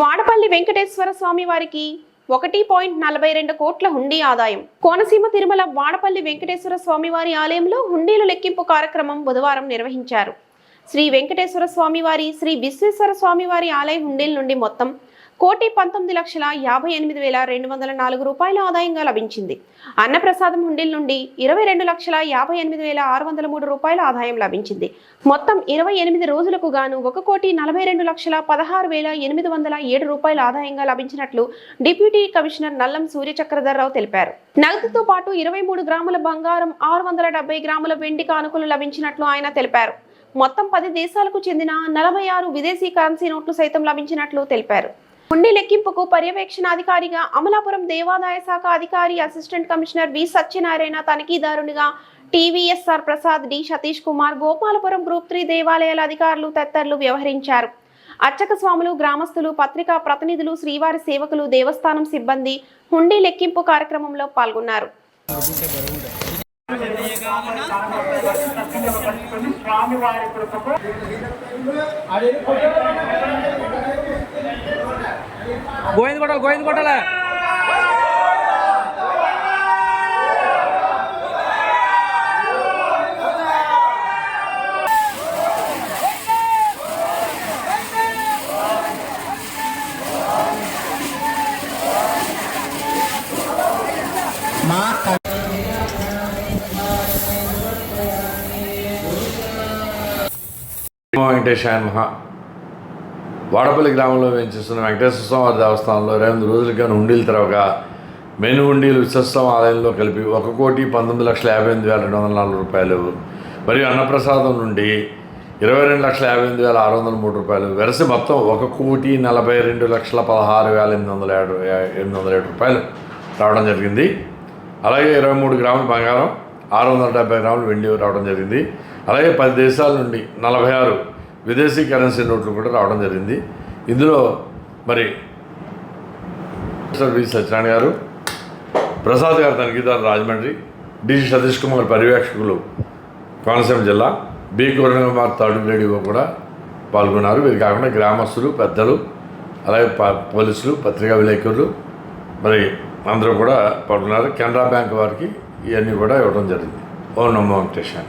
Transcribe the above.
వాడపల్లి వెంకటేశ్వర స్వామి వారికి ఒకటి పాయింట్ నలభై రెండు కోట్ల హుండీ ఆదాయం. కోనసీమ తిరుమల వాడపల్లి వెంకటేశ్వర స్వామివారి ఆలయంలో హుండీలు లెక్కింపు కార్యక్రమం బుధవారం నిర్వహించారు. శ్రీ వెంకటేశ్వర స్వామివారి శ్రీ విశ్వేశ్వర స్వామివారి ఆలయ హుండీల నుండి మొత్తం కోటి పంతొమ్మిది లక్షల యాభై ఎనిమిది వేల రెండు వందల నాలుగు రూపాయల ఆదాయంగా లభించింది. అన్నప్రసాదం హుండీల నుండి ఇరవై రెండు లక్షల యాభై ఎనిమిది వేల ఆరు వందల మూడు రూపాయల ఆదాయం లభించింది. మొత్తం ఇరవై ఎనిమిది రోజులకు గాను ఒక కోటి నలభై రెండు లక్షల పదహారు వేల ఎనిమిది వందల ఏడు రూపాయల ఆదాయంగా లభించినట్లు డిప్యూటీ కమిషనర్ నల్లం సూర్య చక్రధర్రావు తెలిపారు. నగదుతో పాటు ఇరవై మూడు గ్రాముల బంగారం ఆరు వందల డెబ్బై గ్రాముల వెండి కానుకలు లభించినట్లు ఆయన తెలిపారు. మొత్తం పది దేశాలకు చెందిన నలభై ఆరు విదేశీ కరెన్సీ నోట్లు సైతం లభించినట్లు తెలిపారు. ఉండి లెక్కింపుకు పర్యవేక్షణాధికారిగా అమలాపురం దేవాదాయ శాఖ అధికారి assistant commissioner V Satyanarayana తనిఖీదారునిగా TVSR Prasad D Satish Kumar Gopalapuram group three దేవాలయాల అధికారులు తదితరులు వ్యవహరించారు. అర్చక స్వాములు గ్రామస్తులు పత్రికా ప్రతినిధులు శ్రీవారి సేవకులు దేవస్థానం సిబ్బంది హుండీ లెక్కింపు కార్యక్రమంలో పాల్గొన్నారు. స్వామివారి గోవింద కొట్టాలి గోవింద కొట్టాలి వెంకటేశాయ మహా వాడపల్లి గ్రామంలో వేయించేస్తున్న వెంకటేశ్వర స్వామి దేవస్థానంలో ఇరవై ఎనిమిది రోజులుగా హుండీలు తెరవగా మెను హుండీలు విశ్వస్తం ఆలయంలో కలిపి ఒక కోటి పంతొమ్మిది లక్షల యాభై ఎనిమిది వేల రెండు వందల నాలుగు రూపాయలు మరియు అన్నప్రసాదం నుండి ఇరవై రెండు లక్షల యాభై ఎనిమిది వేల ఆరు వందల మూడు రూపాయలు వెరసి మొత్తం ఒక కోటి నలభై రెండు లక్షల పదహారు వేల ఎనిమిది వందల ఏడు ఎనిమిది వందల ఏడు రూపాయలు రావడం జరిగింది. అలాగే ఇరవై మూడు గ్రాముల బంగారం ఆరు వందల డెబ్బై గ్రాములు వెండి రావడం జరిగింది. అలాగే పది దేశాల నుండి నలభై ఆరు విదేశీ కరెన్సీ నోట్లు కూడా రావడం జరిగింది. ఇందులో మరి వి సత్యనారాయణ గారు ప్రసాద్ గారు తనిఖీదారు రాజమండ్రి డి సతీష్ కుమార్ పర్యవేక్షకులు కోనసీమ జిల్లా B Kiran Kumar third radio కూడా పాల్గొన్నారు. వీరు కాకుండా గ్రామస్తులు పెద్దలు అలాగే ప- పోలీసులు పత్రికా విలేకరులు మరి అందరూ కూడా పాల్గొన్నారు. కెనరా బ్యాంక్ వారికి ఇవన్నీ కూడా ఇవ్వడం జరిగింది. ఓ నమో వెంకటేశ్వర